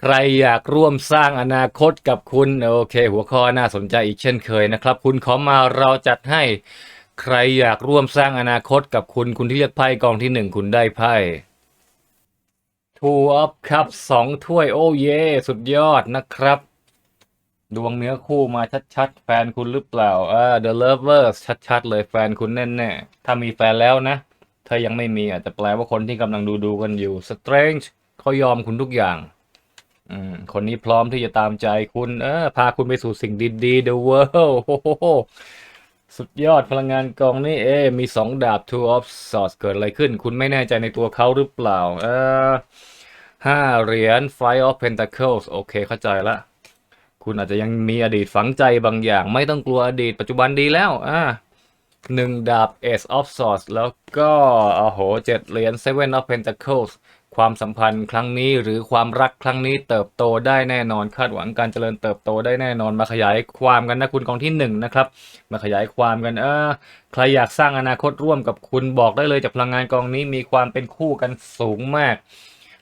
ใครอยากร่วมสร้างอนาคตกับคุณ โอเค หัวข้อน่าสนใจอีกเช่นเคยนะครับ คุณขอมาเราจัดให้ใครอยากร่วมสร้างอนาคตกับคุณ คุณที่เลือกไพ่กองที่หนึ่งคุณได้ไพ่ Two of Cups สองถ้วยโอ้เย่สุดยอดนะครับ ดวงเนื้อคู่มาชัดๆ แฟนคุณหรือเปล่าอ่า The Lovers ชัดๆ เลยแฟนคุณแน่ๆ ถ้ามีแฟนแล้วนะ ถ้ายังไม่มีอาจจะแปลว่าคนที่กำลังดูดูๆกันอยู่ Strange เขายอมคุณทุกอย่าง อืม คนนี้พร้อมที่จะตามใจคุณ เออ พาคุณไปสู่สิ่งดีๆ The World โอ้โหสุดยอดพลังงานกองนี้เอ๊มีสองดาบ Two of Swords เกิดอะไรขึ้น คุณไม่แน่ใจในตัวเขาหรือเปล่า เออห้าเหรียญ Five of Pentacles โอเคเข้าใจละ คุณอาจจะยังมีอดีตฝังใจบางอย่าง ไม่ต้องกลัวอดีตปัจจุบันดีแล้ว อ่าหนึ่งดาบ Ace of Swords แล้วก็โอ้โหเจ็ดเหรียญ Seven of Pentacles ความสัมพันธ์ครั้งนี้หรือความรักครั้งนี้เติบโตได้แน่นอนคาดหวังการเจริญเติบโตได้แน่นอนมาขยายความกันนะคุณกองที่หนึ่งนะครับมาขยายความกันเออใครอยากสร้างอนาคตร่วมกับคุณบอกได้เลยจากพลังงานกองนี้มีความเป็นคู่กันสูงมาก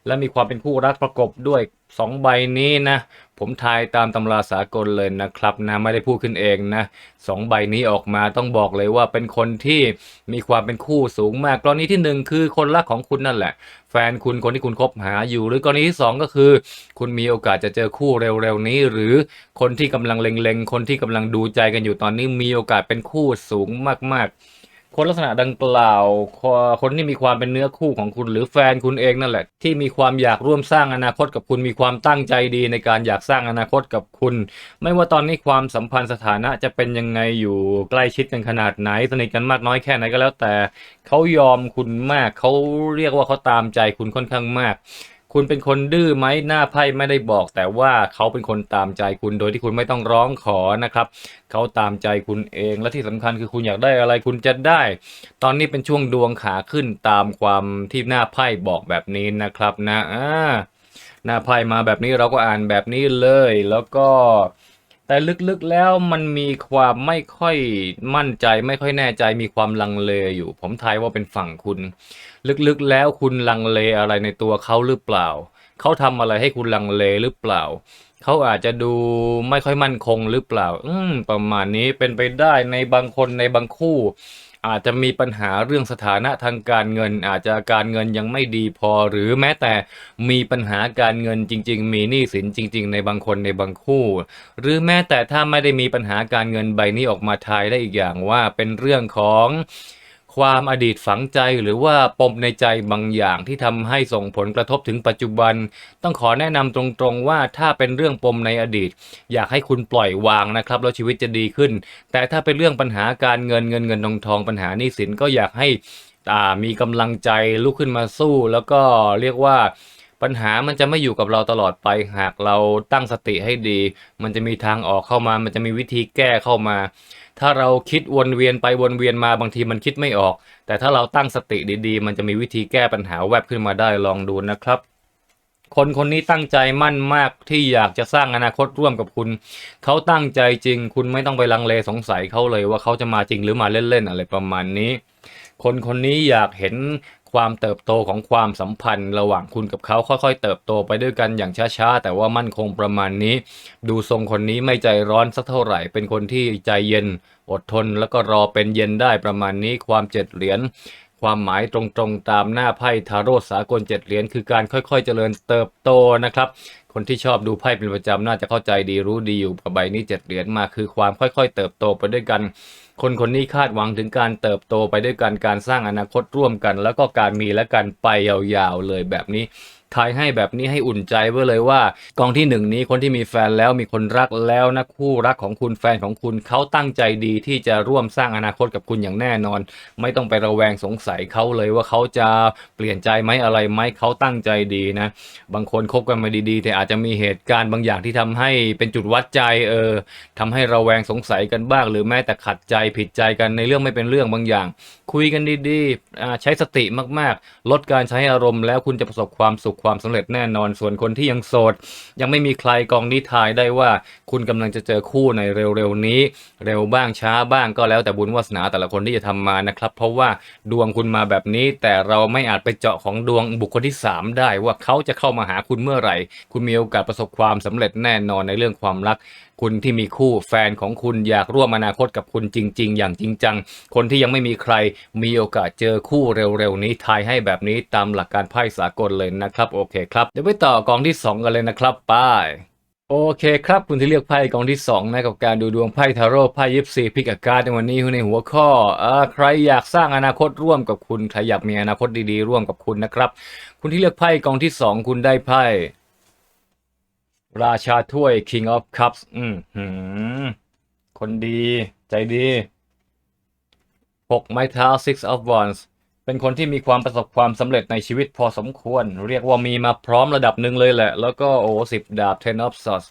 และมีความเป็นคู่รักประกบด้วยสองใบนี้นะ ผมทายตามตำราสากลเลยนะครับนะไม่ได้พูดขึ้นเองนะสองใบนี้ออกมาต้องบอกเลยว่าเป็นคนที่มีความเป็นคู่สูงมากกรณีที่หนึ่งคือคนรักของคุณนั่นแหละ แฟนคุณคนที่คุณคบหาอยู่ หรือกรณีที่สองก็คือ คุณมีโอกาสจะเจอคู่เร็วๆนี้ หรือคนที่กำลังเล็งๆคนที่กำลังดูใจกันอยู่ตอนนี้มีโอกาสเป็นคู่สูงมากๆ คนลักษณะดังกล่าว คนที่มีความเป็นเนื้อคู่ของคุณหรือแฟนคุณเองนั่นแหละ ที่มีความอยากร่วมสร้างอนาคตกับคุณมีความตั้งใจดีในการอยากสร้างอนาคตกับคุณ ไม่ว่าตอนนี้ความสัมพันธ์สถานะจะเป็นยังไงอยู่ใกล้ชิดกันขนาดไหนสนิทกันมากน้อยแค่ไหนก็แล้วแต่เขายอมคุณมากเขาเรียกว่าเขาตามใจคุณค่อนข้างมาก คุณเป็นคนดื้อไหมหน้าไพ่ไม่ได้บอก แต่ว่าเขาเป็นคนตามใจคุณโดยที่คุณไม่ต้องร้องขอนะครับเขาตามใจคุณเองและที่สำคัญคือคุณอยากได้อะไรคุณจะได้ ตอนนี้เป็นช่วงดวงขาขึ้นตามความที่หน้าไพ่บอกแบบนี้นะครับนะอ่าหน้าไพ่มาแบบนี้เราก็อ่านแบบนี้เลยแล้วก็ แต่ลึกๆแล้วมันมีความไม่ค่อยมั่นใจ ไม่ค่อยแน่ใจมีความลังเลอยู่ ผมทายว่าเป็นฝั่งคุณ ลึกๆแล้วคุณลังเลอะไรในตัวเขาหรือเปล่า เขาทำอะไรให้คุณลังเลหรือเปล่า เขาอาจจะดูไม่ค่อยมั่นคงหรือเปล่า อืมประมาณนี้เป็นไปได้ในบางคนในบางคู่ อาจจะมีปัญหาเรื่องสถานะทางการเงิน อาจจะการเงินยังไม่ดีพอ หรือแม้แต่มีปัญหาการเงินจริง ๆ มีหนี้สินจริง ๆ ในบางคนในบางคู่ หรือแม้แต่ถ้าไม่ได้มีปัญหาการเงินใบนี้ออกมาทายได้อีกอย่างว่าเป็นเรื่องของ ความอดีตฝังใจหรือว่าปมในใจบางอย่างที่ทำให้ส่งผลกระทบถึงปัจจุบัน ต้องขอแนะนำตรงๆว่าถ้าเป็นเรื่องปมในอดีต อยากให้คุณปล่อยวางนะครับแล้วชีวิตจะดีขึ้น แต่ถ้าเป็นเรื่องปัญหาการเงินเงินเงินทองทองปัญหาหนี้สินก็อยากให้อ่ามีกำลังใจลุกขึ้นมาสู้ แล้วก็เรียกว่าปัญหามันจะไม่อยู่กับเราตลอดไป หากเราตั้งสติให้ดี มันจะมีทางออกเข้ามา มันจะมีวิธีแก้เข้ามา ถ้าเราคิดวนเวียนไปวนเวียนมาบางทีมันคิดไม่ออก แต่ถ้าเราตั้งสติดีๆ มันจะมีวิธีแก้ปัญหาแวบขึ้นมาได้ลองดูนะครับ คนคนนี้ตั้งใจมั่นมากที่อยากจะสร้างอนาคตร่วมกับคุณ เขาตั้งใจจริง คุณไม่ต้องไปลังเลสงสัยเขาเลยว่าเขาจะมาจริงหรือมาเล่นๆอะไรประมาณนี้ คนคนนี้อยากเห็น ความเติบโตของความสัมพันธ์ ระหว่างคุณกับเขาค่อยๆ เติบโตไปด้วยกันอย่างช้าๆ แต่ว่ามั่นคงประมาณนี้ ดูทรงคนนี้ไม่ใจร้อนสักเท่าไหร่ เป็นคนที่ใจเย็น อดทนแล้วก็รอเป็นเย็นได้ประมาณนี้ความเจ็ดเหรียญความหมายตรงๆตามหน้าไพ่ทาโร่สากลเจ็ดเหรียญคือการค่อยๆ เจริญเติบโตนะครับ คนที่ชอบดูไพ่เป็นประจำน่าจะเข้าใจดีรู้ดีอยู่กับใบนี้เจ็ดเหรียญมาคือความค่อยๆ เติบโตไปด้วยกัน คนคนนี้คาดหวังถึงการเติบโตไปด้วยกันการสร้างอนาคตร่วมกัน แล้วก็การมีและการไปยาวๆเลยแบบนี้ ทายให้แบบนี้ให้อุ่นใจไว้เลยว่ากองที่หนึ่งนี้คนที่มีแฟนแล้วมีคนรักแล้วนะคู่รักของคุณแฟนของคุณเขาตั้งใจดีที่จะร่วมสร้างอนาคตกับคุณอย่างแน่นอน ไม่ต้องไประแวงสงสัยเขาเลยว่าเขาจะเปลี่ยนใจไหมอะไรไหมเขาตั้งใจดีนะ บางคนคบกันมาดีๆ แต่อาจจะมีเหตุการณ์บางอย่างที่ทำให้เป็นจุดวัดใจเออทำให้ระแวงสงสัยกันบ้าง หรือแม้แต่ขัดใจผิดใจกันในเรื่องไม่เป็นเรื่องบางอย่าง คุยกันดีๆใช้สติมากๆ ลดการใช้อารมณ์แล้วคุณจะประสบความสุขความสำเร็จแน่นอน ส่วนคนที่ยังโสด ยังไม่มีใครกองนิทายได้ว่า คุณกำลังจะเจอคู่ในเร็วๆนี้ เร็วบ้างช้าบ้างก็แล้วแต่บุญวาสนาแต่ละคนที่จะทำมานะครับ เพราะว่าดวงคุณมาแบบนี้ แต่เราไม่อาจไปเจาะของดวงบุคคลที่ 3 ได้ว่าเขาจะเข้ามาหาคุณเมื่อไหร่ คุณมีโอกาสประสบความสำเร็จแน่นอนในเรื่องความรักคุณที่มีคู่แฟนของคุณอยากร่วมอนาคตกับคุณจริง ๆ อย่างจริงจัง คนที่ยังไม่มีใครมีโอกาสเจอคู่เร็วๆนี้ทายให้แบบนี้ตามหลักการไพ่สากลเลยนะครับ โอเคครับ เดี๋ยวไปต่อกองที่ 2 กันเลยนะครับไป้ายโอเคครับ คุณที่เลือกไพ่กองที่2นะกับการดูดวงไพ่ทาโร่ไพ่ยิปซีพิกอาการในวันนี้ในหัวข้ออใครอยากสร้างอนาคตร่วมกับคุณ ใครอยากมีอนาคตดีๆ ร่วมกับคุณนะครับ คุณที่เลือกไพ่กองที่ 2 คุณได้ไพ่ ราชาถ้วย King of Cups อืมหืมคนดีใจดีหกไม้เท้า Six of Wands เป็นคนที่มีความประสบความสำเร็จในชีวิตพอสมควร เรียกว่ามีมาพร้อมระดับหนึ่งเลยแหละ แล้วก็โอ้สิบดาบ Ten of Swords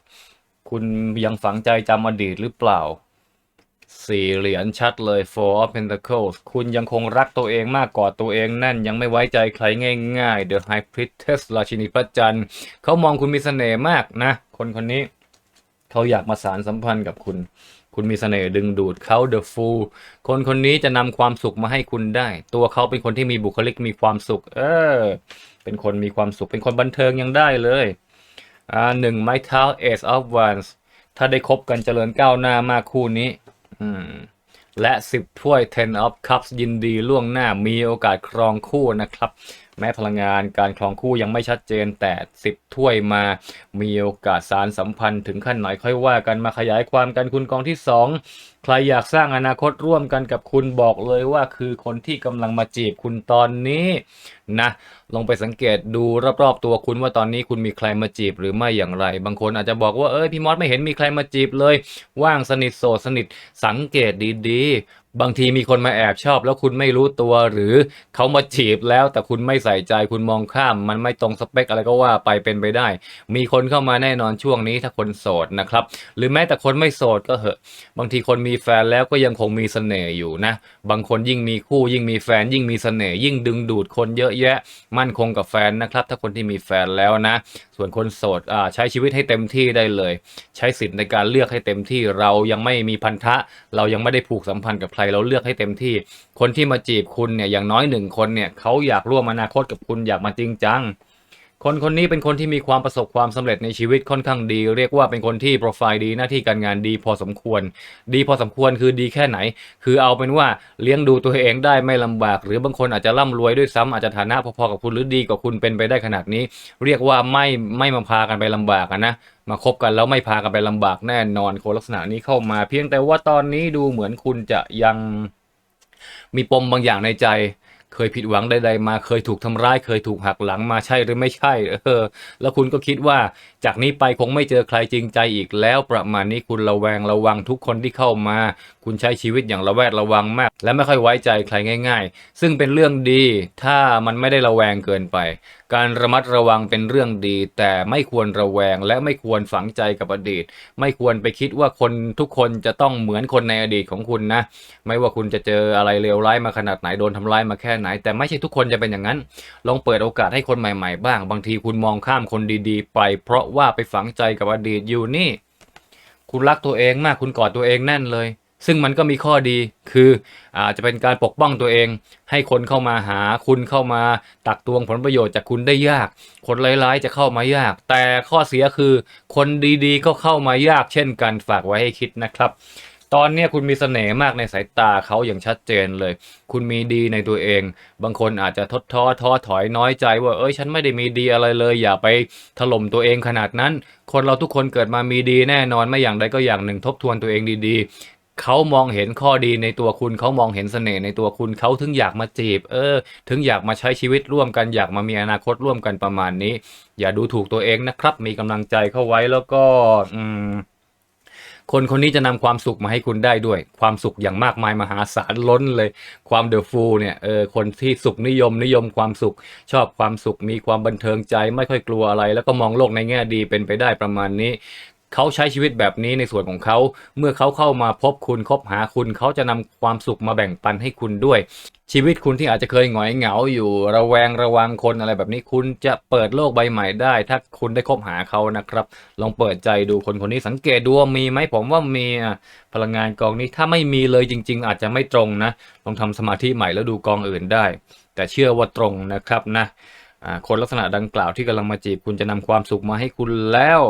คุณยังฝังใจจำอดีตหรือเปล่า สี่เหรียญชัดเลย Four of Pentacles คุณยังคงรักตัวเองมากกอดตัวเองแน่นยังไม่ไว้ใจใครง่ายๆ The High Priestess ราชินีพระจันทร์เขามองคุณมีเสน่ห์มากนะ คนคนนี้ เขาอยากมาสารสัมพันธ์กับคุณ คุณมีเสน่ห์ดึงดูดเขา The Fool คนคนนี้จะนำความสุขมาให้คุณได้ ตัวเขาเป็นคนที่มีบุคลิกมีความสุข เออ เป็นคนมีความสุข เป็นคนบันเทิงยังได้เลย อ่าหนึ่งไม้เท้า Ace of Wands ถ้าได้คบกันเจริญก้าวหน้ามากคู่นี้ และสิบถ้วย Ten of Cups ยินดีล่วงหน้ามีโอกาสครองคู่นะครับ แม้พลังงานการครองคู่ยังไม่ชัดเจนแต่สิบถ้วยมา มีโอกาสสารสัมพันธ์ถึงขั้นไหนค่อยว่ากันมาขยายความกันคุณกองที่สองใครอยากสร้างอนาคตร่วมกันกับคุณบอกเลยว่าคือคนที่กำลังมาจีบคุณตอนนี้นะลองไปสังเกตดูรอบๆตัวคุณว่าตอนนี้คุณมีใครมาจีบหรือไม่อย่างไร บางคนอาจจะบอกว่าเอ้ยพี่มอสไม่เห็นมีใครมาจีบเลย ว่างสนิทโสดสนิทสังเกตดีๆ บางทีมีคนมาแอบชอบแล้วคุณไม่รู้ตัวหรือเขามาจีบแล้วแต่คุณไม่ใส่ใจคุณมองข้าม มันไม่ตรงสเปคอะไรก็ว่าไปเป็นไปได้ มีคนเข้ามาแน่นอนช่วงนี้ถ้าคนโสดนะครับ หรือแม้แต่คนไม่โสดก็เหอะ บางทีคนมีแฟนแล้วก็ยังคงมีเสน่ห์อยู่นะ บางคนยิ่งมีคู่ยิ่งมีแฟนยิ่งมีเสน่ห์ยิ่งดึงดูดคนเยอะแยะ มั่นคงกับแฟนนะครับ ถ้าคนที่มีแฟนแล้วนะส่วนคนโสดใช้ชีวิตให้เต็มที่ได้เลย ใช้สิทธิ์ในการเลือกให้เต็มที่เรายังไม่มีพันธะ เรายังไม่ได้ผูกสัมพันธ์กับใครเราเลือกให้เต็มที่ คนที่มาจีบคุณเนี่ยอย่างน้อยหนึ่งคนเนี่ยเขาอยากร่วมอนาคตกับคุณอยากมาจริงจัง คนคนนี้เป็นคนที่มีความประสบความสำเร็จในชีวิตค่อนข้างดี เรียกว่าเป็นคนที่โปรไฟล์ดีหน้าที่การงานดีพอสมควร ดีพอสมควรคือดีแค่ไหน คือเอาเป็นว่าเลี้ยงดูตัวเองได้ไม่ลำบาก หรือบางคนอาจจะร่ำรวยด้วยซ้ำอาจจะฐานะพอๆกับคุณหรือดีกว่าคุณเป็นไปได้ขนาดนี้ เรียกว่าไม่ไม่มาพากันไปลำบากนะมาคบกันแล้วไม่พากันไปลำบากแน่นอนคนลักษณะนี้เข้ามา เพียงแต่ว่าตอนนี้ดูเหมือนคุณจะยังมีปมบางอย่างในใจ เคยผิดหวังใดๆมาเคยถูกทำร้าย เคยถูกหักหลังมาใช่หรือไม่ใช่เออแล้วคุณก็คิดว่าจากนี้ไปคงไม่เจอใครจริงใจอีกแล้วประมาณนี้คุณระแวงระวังทุกคนที่เข้ามา คุณใช้ชีวิตอย่างระแวดระวังมาก และไม่ค่อยไว้ใจใครง่าย ๆ ซึ่งเป็นเรื่องดีถ้ามันไม่ได้ระแวงเกินไป การระมัดระวังเป็นเรื่องดี แต่ไม่ควรระแวงและไม่ควรฝังใจกับอดีต ไม่ควรไปคิดว่าคนทุกคนจะต้องเหมือนคนในอดีตของคุณนะ ไม่ว่าคุณจะเจออะไรเลวร้ายมาขนาดไหนโดนทำร้ายมาแค่ไหน แต่ไม่ใช่ทุกคนจะเป็นอย่างนั้น ลองเปิดโอกาสให้คนใหม่ๆ บ้าง บางทีคุณมองข้ามคนดีๆ ไป เพราะว่าไปฝังใจกับอดีตอยู่นี่ คุณรักตัวเองมากคุณกอดตัวเองแน่นเลย ซึ่งมันก็มีข้อดีคืออาจจะเป็นการปกป้องตัวเอง ให้คนเข้ามาหาคุณเข้ามาตักตวงผลประโยชน์จากคุณได้ยาก คนร้ายๆจะเข้ามายาก แต่ข้อเสียคือคนดีๆ ก็เข้ามายากเช่นกันฝากไว้ให้คิดนะครับตอนนี้คุณมีเสน่ห์มากในสายตาเขาอย่างชัดเจนเลย คุณมีดีในตัวเอง บางคนอาจจะทดท้อท้อถอยน้อยใจว่าเอ้ยฉันไม่ได้มีดีอะไรเลย อย่าไปถล่มตัวเองขนาดนั้น คนเราทุกคนเกิดมามีดีแน่นอนไม่อย่างใดก็อย่างหนึ่งทบทวนตัวเองดี เขามองเห็นข้อดีในตัวคุณเขามองเห็นเสน่ห์ในตัวคุณเขาถึงอยากมาจีบ เออ ถึงอยากมาใช้ชีวิตร่วมกันอยากมามีอนาคตร่วมกันประมาณนี้ อย่าดูถูกตัวเองนะครับ มีกำลังใจเข้าไว้แล้วก็ อืมคนคนนี้จะนำความสุขมาให้คุณได้ด้วย ความสุขอย่างมากมายมหาศาลล้นเลย ความเดอะฟูลเนี่ยเออคนที่สุขนิยมนิยมความสุข ชอบความสุขมีความบันเทิงใจไม่ค่อยกลัวอะไร แล้วก็มองโลกในแง่ดีเป็นไปได้ประมาณนี้ เขาใช้ชีวิตแบบนี้ในส่วนของเขา เมื่อเขาเข้ามาพบคุณคบหาคุณเขาจะนำความสุขมาแบ่งปันให้คุณด้วย ชีวิตคุณที่อาจจะเคยหงอยเหงาอยู่ระแวงระวังคนอะไรแบบนี้คุณจะเปิดโลกใบใหม่ได้ ถ้าคุณได้คบหาเขานะครับ ลองเปิดใจดูคนคนนี้สังเกตดูว่ามีไหมผมว่ามีอะพลังงานกองนี้ถ้าไม่มีเลยจริง ๆ อาจจะไม่ตรงนะลองทำสมาธิใหม่แล้วดูกองอื่นได้ แต่เชื่อว่าตรงนะครับนะ คนลักษณะดังกล่าวที่กำลังมาจีบคุณจะนำความสุขมาให้คุณแล้ว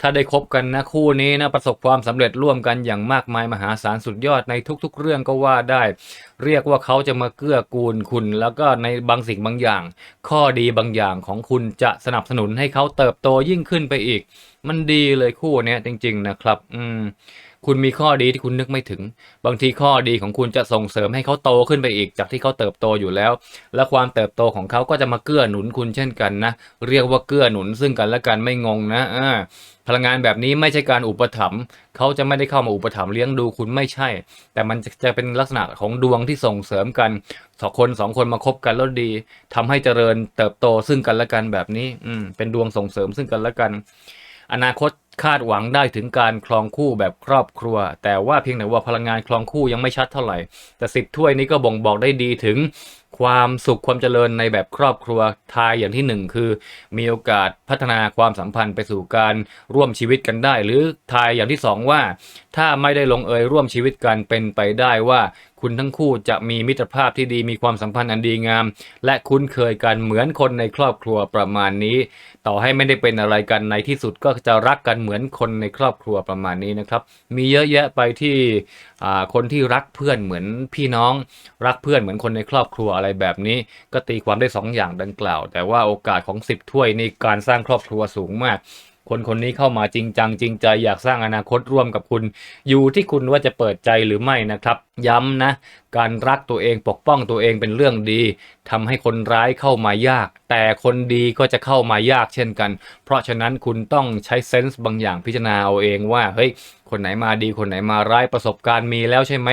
ถ้าได้คบกันนะคู่นี้นะประสบความสำเร็จร่วมกันอย่างมากมายมหาศาลสุดยอดในทุก ๆ เรื่องก็ว่าได้ เรียกว่าเขาจะมาเกื้อกูลคุณ แล้วก็ในบางสิ่งบางอย่าง ข้อดีบางอย่างของคุณจะสนับสนุนให้เขาเติบโตยิ่งขึ้นไปอีก มันดีเลยคู่นี้จริง ๆ นะครับ อืม คุณมีข้อดีที่คุณนึกไม่ถึง บางทีข้อดีของคุณจะส่งเสริมให้เขาโตขึ้นไปอีกจากที่เขาเติบโตอยู่แล้ว และความเติบโตของเขาก็จะมาเกื้อหนุนคุณเช่นกันนะ เรียกว่าเกื้อหนุนซึ่งกันและกันไม่งงนะอ่าพลังงานแบบนี้ไม่ใช่การอุปถัมภ์เขาจะไม่ได้เข้ามาอุปถัมภ์เลี้ยงดูคุณไม่ใช่ แต่มันจะจะเป็นลักษณะของดวงที่ส่งเสริมกันสองคนสองคนมาคบกันแล้วดีทำให้เจริญเติบโตซึ่งกันและกันแบบนี้อืมเป็นดวงส่งเสริมซึ่งกันและกัน อนาคต คาดหวังได้ถึงการครองคู่แบบครอบครัว แต่ว่าเพียงแต่ว่าพลังงานครองคู่ยังไม่ชัดเท่าไหร่ แต่สิบถ้วยนี้ก็บ่งบอกได้ดีถึงความสุขความเจริญในแบบครอบครัวทายอย่างที่หนึ่งคือ มีโอกาสพัฒนาความสัมพันธ์ไปสู่การร่วมชีวิตกันได้ หรือทายอย่างที่สองว่า ถ้าไม่ได้ลงเอยร่วมชีวิตกันเป็นไปได้ว่า คุณทั้งคู่จะมีมิตรภาพที่ดีมีความสัมพันธ์อันดีงาม และคุ้นเคยกันเหมือนคนในครอบครัวประมาณนี้ ต่อให้ไม่ได้เป็นอะไรกันในที่สุดก็จะรักกันเหมือนคนในครอบครัวประมาณนี้นะครับ มีเยอะแยะไปที่อ่าคนที่รักเพื่อนเหมือนพี่น้อง รักเพื่อนเหมือนคนในครอบครัวอะไรแบบนี้ ก็ตีความได้สองอย่างดังกล่าว แต่ว่าโอกาสของสิบถ้วยในการสร้างครอบครัวสูงมาก คนคนนี้เข้ามาจริงจังจริงใจอยากสร้างอนาคตร่วมกับคุณ อยู่ที่คุณว่าจะเปิดใจหรือไม่นะครับ ย้ำนะ การรักตัวเองปกป้องตัวเองเป็นเรื่องดีทำให้คนร้ายเข้ามายาก แต่คนดีก็จะเข้ามายากเช่นกัน เพราะฉะนั้นคุณต้องใช้เซนส์บางอย่างพิจารณาเอาเองว่าเฮ้ย คนไหนมาดีคนไหนมาร้ายประสบการณ์มีแล้วใช่ไหม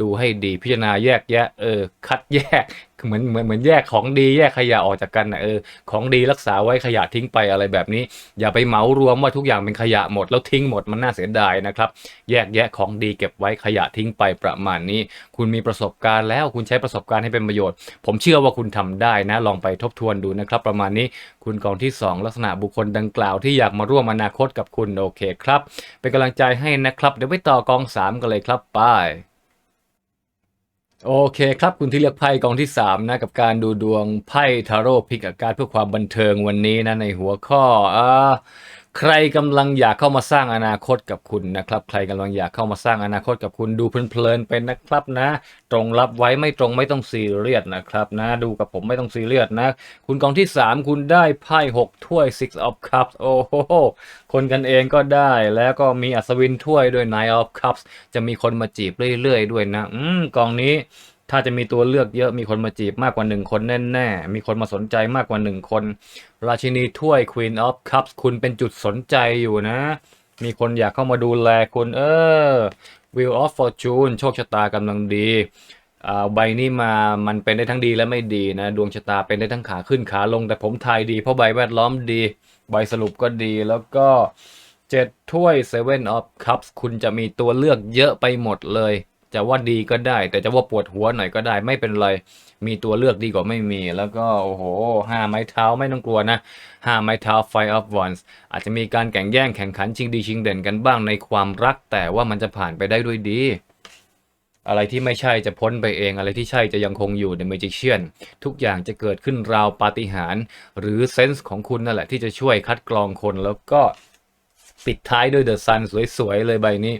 ดูให้ดีพิจารณาแยกแยะเออคัดแยกเหมือนเหมือนเหมือนแยกของดีแยกขยะออกจากกันนะเออของดีรักษาไว้ขยะทิ้งไปอะไรแบบนี้ อย่าไปเหมารวมว่าทุกอย่างเป็นขยะหมดแล้วทิ้งหมดมันน่าเสียดายนะครับ แยกแยะของดีเก็บไว้ขยะทิ้งไปประมาณนี้ คุณมีประสบการณ์แล้วคุณใช้ประสบการณ์ให้เป็นประโยชน์ ผมเชื่อว่าคุณทำได้นะ ลองไปทบทวนดูนะครับ ประมาณนี้คุณกองที่ 2 ลักษณะบุคคลดังกล่าวที่อยากมาร่วมอนาคตกับคุณโอเคครับ เป็นกำลังใจให้นะครับ เดี๋ยวไปต่อกอง 3 กันเลยครับไปโอเคครับคุณที่เลือกไพ่กองที่ 3 นะ กับการดูดวงไพ่ทาโร่พิกอาการเพื่อความบันเทิงวันนี้นะ ในหัวข้ออ่า ใครกำลังอยากเข้ามาสร้างอนาคตกับคุณนะครับ ใครกำลังอยากเข้ามาสร้างอนาคตกับคุณดูเพลินๆเป็นนะครับนะ ตรงรับไว้ไม่ตรงไม่ต้องซีเรียสนะครับนะดูกับผมไม่ต้องซีเรียสนะ คุณกองที่ 3 คุณได้ไพ่6ถ้วย six of cups โอ้โหคนกันเองก็ได้แล้วก็มีอัศวินถ้วยด้วย nine of cups จะมีคนมาจีบเรื่อยๆด้วยนะ อืมกองนี้ ถ้าจะมีตัวเลือกเยอะมีคนมาจีบมากกว่าหนึ่งคนแน่ๆ มีคนมาสนใจมากกว่าหนึ่งคน ราชินีถ้วย Queen of Cups คุณเป็นจุดสนใจอยู่นะ มีคนอยากเข้ามาดูแลคุณเออ Wheel of Fortune โชคชะตากำลังดีอ่าใบนี้มามันเป็นได้ทั้งดีและไม่ดีนะ ดวงชะตาเป็นได้ทั้งขาขึ้นขาลง แต่ผมทายดีเพราะใบแวดล้อมดี ใบสรุปก็ดีแล้วก็เจ็ดถ้วย Seven of Cups คุณจะมีตัวเลือกเยอะไปหมดเลย จะว่าดีก็ได้ แต่จะว่าปวดหัวหน่อยก็ได้ไม่เป็นไร มีตัวเลือกดีกว่าไม่มี แล้วก็โอ้โหห้าไม้เท้าไม่ต้องกลัวนะห้าไม้เท้า Five of Wands อาจจะมีการแข่งแย่งแข่งขันชิงดีชิงเด่นกันบ้างในความรัก แต่ว่ามันจะผ่านไปได้ด้วยดี อะไรที่ไม่ใช่จะพ้นไปเอง อะไรที่ใช่จะยังคงอยู่ใน Magician ทุกอย่างจะเกิดขึ้นราวปาฏิหาริย์หรือเซนส์ของคุณนั่นแหละที่จะช่วยคัดกรองคนแล้วก็ ปิดท้ายด้วยเดอะซันสวยๆ เลยใบนี้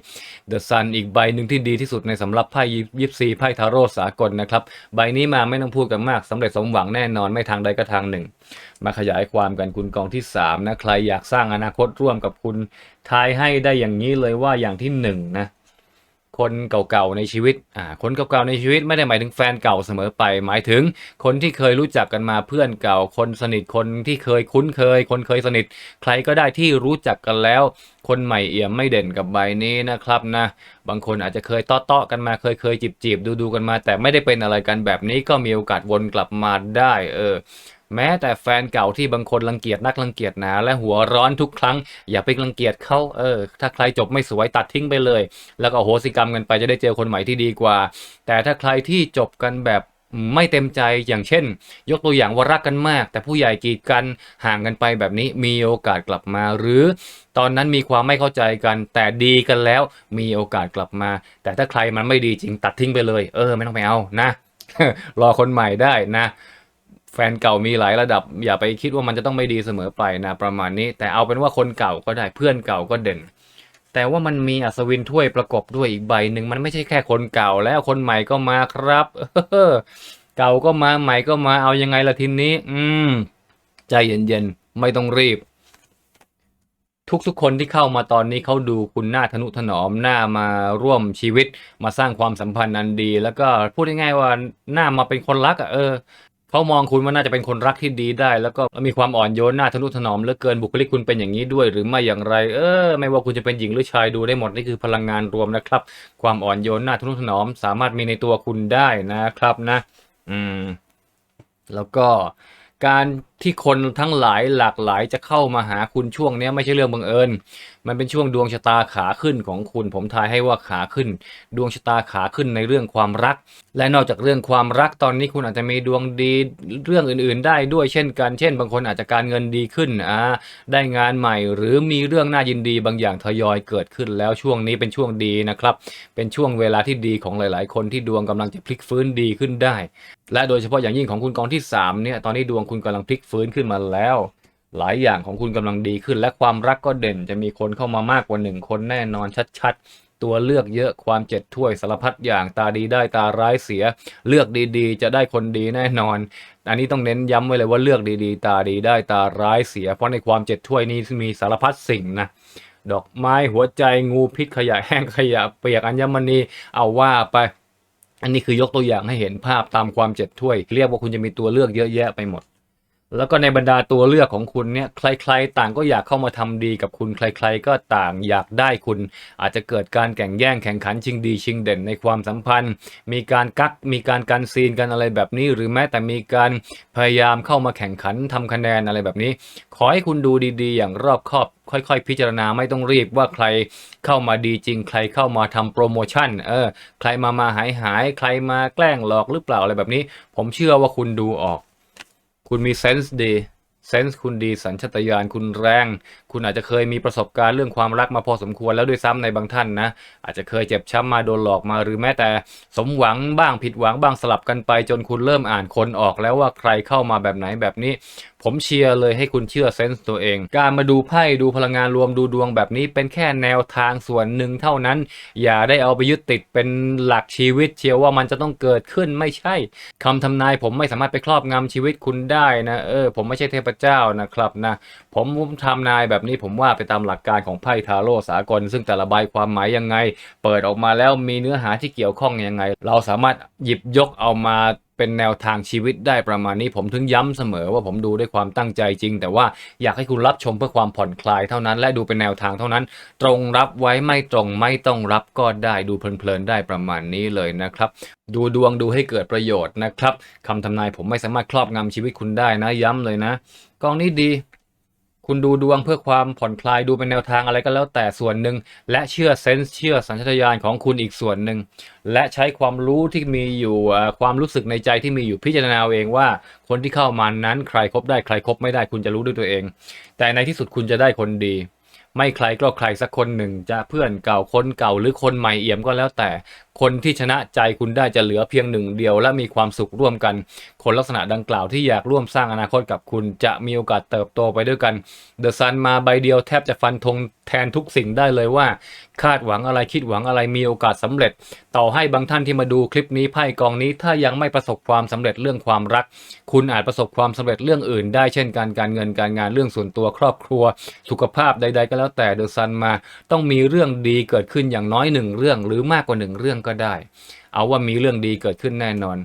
The Sun อีกใบหนึ่งที่ดีที่สุดในสำหรับไพ่ยิปซีไพ่ทาโร่สากลนะครับ ใบนี้มาไม่ต้องพูดกันมากสำเร็จสมหวังแน่นอนไม่ทางใดก็ทางหนึ่ง มาขยายความกันคุณกองที่ 3 นะ ใครอยากสร้างอนาคตร่วมกับคุณทายให้ได้อย่างนี้เลยว่าอย่างที่หนึ่งนะ คนเก่าๆในชีวิต อ่า คนเก่าๆในชีวิตไม่ได้หมายถึงแฟนเก่าเสมอไป หมายถึงคนที่เคยรู้จักกันมาเพื่อนเก่า คนสนิท คนที่เคยคุ้นเคย คนเคยสนิท ใครก็ได้ที่รู้จักกันแล้ว คนใหม่เอี่ยมไม่เด่นกับใบนี้นะครับนะ บางคนอาจจะเคยเตาะๆกันมา เคยเคยจีบจีบดูดูๆกันมา แต่ไม่ได้เป็นอะไรกันแบบนี้ก็มีโอกาสวนกลับมาได้ เออ แม้แต่แฟนเก่าที่บางคนรังเกียจนักรังเกียจหนาและหัวร้อนทุกครั้ง อย่าไปรังเกียจเขาเออ ถ้าใครจบไม่สวยตัดทิ้งไปเลย แล้วก็โหสิกรรมกันไปจะได้เจอคนใหม่ที่ดีกว่า แต่ถ้าใครที่จบกันแบบไม่เต็มใจอย่างเช่น ยกตัวอย่างว่ารักกันมาก แต่ผู้ใหญ่กีดกันห่างกันไปแบบนี้มีโอกาสกลับมา หรือตอนนั้นมีความไม่เข้าใจกัน แต่ดีกันแล้วมีโอกาสกลับมา แต่ถ้าใครมันไม่ดีจริงตัดทิ้งไปเลย เออ ไม่ต้องไปเอานะ รอคนใหม่ได้นะ แฟนเก่ามีหลายระดับ อย่าไปคิดว่ามันจะต้องไม่ดีเสมอไปนะประมาณนี้ แต่เอาเป็นว่าคนเก่าก็ได้เพื่อนเก่าก็เด่น แต่ว่ามันมีอัศวินถ้วยประกอบด้วยอีกใบหนึ่งมันไม่ใช่แค่คนเก่าแล้วคนใหม่ก็มาครับเก่าก็มาใหม่ก็มาเอายังไงละทีนี้ อืม ใจเย็นๆไม่ต้องรีบ ทุกๆคนที่เข้ามาตอนนี้เขาดูคุณหน้าทนุถนอมหน้ามาร่วมชีวิต มาสร้างความสัมพันธ์อันดี แล้วก็พูดง่ายๆว่าหน้ามาเป็นคนรักอะเออ เขามองคุณว่าน่าจะเป็นคนรักที่ดีได้ แล้วก็มีความอ่อนโยนน่าทะนุถนอมเหลือเกินบุคลิกคุณเป็นอย่างนี้ด้วย หรือไม่อย่างไร เออ ไม่ว่าคุณจะเป็นหญิงหรือชายดูได้หมดนี่คือพลังงานรวมนะครับ ความอ่อนโยนน่าทะนุถนอม สามารถมีในตัวคุณได้นะครับนะ อืม แล้วก็การ ที่คนทั้งหลายหลากหลายจะเข้ามาหาคุณช่วงนี้ไม่ใช่เรื่องบังเอิญ มันเป็นช่วงดวงชะตาขาขึ้นของคุณ ผมทายให้ว่าขาขึ้น ดวงชะตาขาขึ้นในเรื่องความรัก และนอกจากเรื่องความรักตอนนี้คุณอาจจะมีดวงดีเรื่องอื่นๆ ได้ด้วยเช่นกัน เช่น บางคนอาจจะการเงินดีขึ้นอ่าได้งานใหม่หรือมีเรื่องน่ายินดีบางอย่างทยอยเกิดขึ้น แล้วช่วงนี้เป็นช่วงดีนะครับ เป็นช่วงเวลาที่ดีของหลาย ๆ คนที่ดวงกำลังจะพลิกฟื้นดีขึ้นได้ และโดยเฉพาะอย่างยิ่งของคุณกองที่3เนี่ยตอนนี้ดวงคุณกำลังพลิกฟื้นขึ้นมาแล้ว หลายอย่างของคุณกำลังดีขึ้น และความรักก็เด่นจะมีคนเข้ามามากกว่าหนึ่งคนแน่นอนชัดๆ ตัวเลือกเยอะความเจ็ดถ้วยสารพัดอย่างตาดีได้ตาร้ายเสีย เลือกดีๆ จะได้คนดีแน่นอน อันนี้ต้องเน้นย้ำไว้เลยว่าเลือกดีๆ ตาดีได้ตาร้ายเสีย เพราะในความเจ็ดถ้วยนี้มีสารพัดสิ่งนะดอกไม้หัวใจงูพิษขยะแห้งขยะเปียกอัญมณีเอาว่าไป อันนี้คือยกตัวอย่างให้เห็นภาพตามความเจ็ดถ้วย เรียกว่าคุณจะมีตัวเลือกเยอะแยะไปหมด แล้วก็ในบรรดาตัวเลือกของคุณเนี่ยใครๆ ต่างก็อยากเข้ามาทำดีกับคุณใคร ๆ ก็ต่างอยากได้คุณ อาจจะเกิดการแข่งแย่งแข่งขันชิงดีชิงเด่นในความสัมพันธ์ มีการกักมีการกันซีนกันอะไรแบบนี้ หรือแม้แต่มีการพยายามเข้ามาแข่งขันทำคะแนนอะไรแบบนี้ ขอให้คุณดูดีๆ อย่างรอบคอบค่อยๆ พิจารณาไม่ต้องรีบว่าใครเข้ามาดีจริง ใครเข้ามาทำโปรโมชั่นเออใครมามาหายหายใครมาแกล้งหลอกหรือเปล่าอะไรแบบนี้ ผมเชื่อว่าคุณดูออก คุณมีเซนส์ดีเซนส์คุณดีสัญชาตญาณคุณแรง คุณอาจจะเคยมีประสบการณ์เรื่องความรักมาพอสมควรแล้วด้วยซ้ำในบางท่านนะ อาจจะเคยเจ็บช้ำมาโดนหลอกมาหรือแม้แต่สมหวังบ้างผิดหวังบ้างสลับกันไปจนคุณเริ่มอ่านคนออกแล้วว่าใครเข้ามาแบบไหนแบบนี้ ผมเชียร์เลยให้คุณเชื่อเซนส์ตัวเอง การมาดูไพ่ดูพลังงานรวมดูดวงแบบนี้เป็นแค่แนวทางส่วนหนึ่งเท่านั้น อย่าได้เอาไปยึดติดเป็นหลักชีวิตเชียวว่ามันจะต้องเกิดขึ้นไม่ใช่คำทำนายผมไม่สามารถไปครอบงำชีวิตคุณได้นะเออผมไม่ใช่เทพเจ้านะครับนะผมทำนายแบบนี้ผมว่าไปตามหลักการของไพ่ทาโร่สากล ซึ่งแต่ละใบความหมายยังไง เปิดออกมาแล้วมีเนื้อหาที่เกี่ยวข้องยังไง เราสามารถหยิบยกเอามา เป็นแนวทางชีวิตได้ประมาณนี้ ผมถึงย้ำเสมอว่าผมดูด้วยความตั้งใจจริง แต่ว่าอยากให้คุณรับชมเพื่อความผ่อนคลายเท่านั้น และดูเป็นแนวทางเท่านั้น ตรงรับไว้ไม่ตรงไม่ต้องรับก็ได้ดูเพลินๆได้ประมาณนี้เลยนะครับดูดวงดูให้เกิดประโยชน์นะครับคำทำนายผมไม่สามารถครอบงำชีวิตคุณได้นะย้ำเลยนะกองนี้ดี คุณดูดวงเพื่อความผ่อนคลายดูเป็นแนวทางอะไรก็แล้วแต่ส่วนหนึ่ง และเชื่อเซนส์เชื่อสัญชาตญาณของคุณอีกส่วนหนึ่ง และใช้ความรู้ที่มีอยู่ความรู้สึกในใจที่มีอยู่พิจารณาเอาเองว่า คนที่เข้ามานั้นใครคบได้ใครคบไม่ได้คุณจะรู้ด้วยตัวเอง แต่ในที่สุดคุณจะได้คนดี ไม่ใครก็ใครสักคนหนึ่ง จะเพื่อนเก่าคนเก่าหรือคนใหม่เอี่ยมก็แล้วแต่คนที่ชนะใจคุณได้จะเหลือเพียงหนึ่งเดียว และมีความสุขร่วมกัน คนลักษณะดังกล่าวที่อยากร่วมสร้างอนาคตกับคุณจะมีโอกาสเติบโตไปด้วยกันเดอะซันมาใบเดียวแทบจะฟันธงแทนทุกสิ่งได้เลยว่า คาดหวังอะไรคิดหวังอะไรมีโอกาสสำเร็จ ต่อให้บางท่านที่มาดูคลิปนี้ไพ่กองนี้ถ้ายังไม่ประสบความสำเร็จเรื่องความรัก คุณอาจประสบความสำเร็จเรื่องอื่น ได้เช่นการการเงินการงานเรื่องส่วนตัวครอบครัว สุขภาพใด ๆ ก็แล้วแต่เดอะซันมาต้องมีเรื่องดีเกิดขึ้นอย่างน้อยหนึ่งเรื่องหรือมากกว่าหนึ่งเรื่องก็ได้ เอาว่ามีเรื่องดีเกิดขึ้นแน่นอน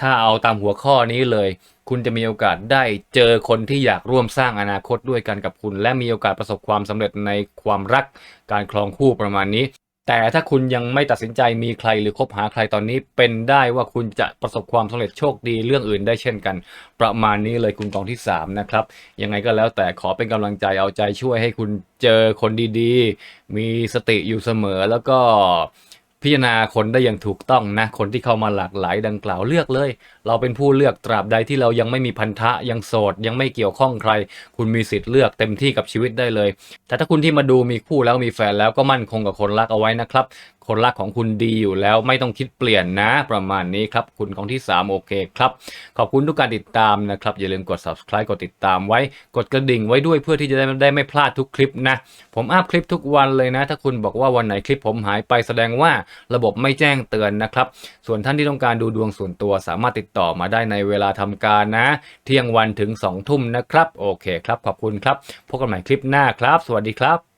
ถ้าเอาตามหัวข้อนี้เลย คุณจะมีโอกาสได้เจอคนที่อยากร่วมสร้างอนาคตด้วยกันกับคุณ และมีโอกาสประสบความสำเร็จในความรักการครองคู่ประมาณนี้ แต่ถ้าคุณยังไม่ตัดสินใจมีใครหรือคบหาใครตอนนี้ เป็นได้ว่าคุณจะประสบความสำเร็จโชคดีเรื่องอื่นได้เช่นกัน ประมาณนี้เลยคุณกองที่ 3 นะครับ ยังไงก็แล้วแต่ขอเป็นกำลังใจเอาใจช่วยให้คุณเจอคนดีๆ มีสติอยู่เสมอแล้วก็ พิจารณาคนได้อย่างถูกต้องนะ คนที่เข้ามาหลากหลายดังกล่าวเลือกเลย เราเป็นผู้เลือกตราบใดที่เรายังไม่มีพันธะยังโสดยังไม่เกี่ยวข้องใคร คุณมีสิทธิ์เลือกเต็มที่กับชีวิตได้เลย แต่ถ้าคุณที่มาดูมีคู่แล้วมีแฟนแล้วก็มั่นคงกับคนรักเอาไว้นะครับคนรักของคุณดีอยู่แล้วไม่ต้องคิดเปลี่ยนนะประมาณนี้ครับคุณของที่ 3 โอเคครับ ขอบคุณทุกการติดตามนะครับ อย่าลืมกด subscribe กดติดตามไว้กดกระดิ่งไว้ด้วยเพื่อที่จะได้ได้ไม่พลาดทุกคลิปนะ ผมอัพคลิปทุกวันเลยนะ ถ้าคุณบอกว่าวันไหนคลิปผมหายไปแสดงว่าระบบไม่แจ้งเตือนนะครับ ส่วนท่านที่ต้องการดูดวงส่วนตัวสามารถติดต่อมาได้ในเวลาทำการนะ เที่ยงวันถึง2ทุ่มนะครับโอเคครับขอบคุณครับพบกันใหม่คลิปหน้าครับ สวัสดีครับ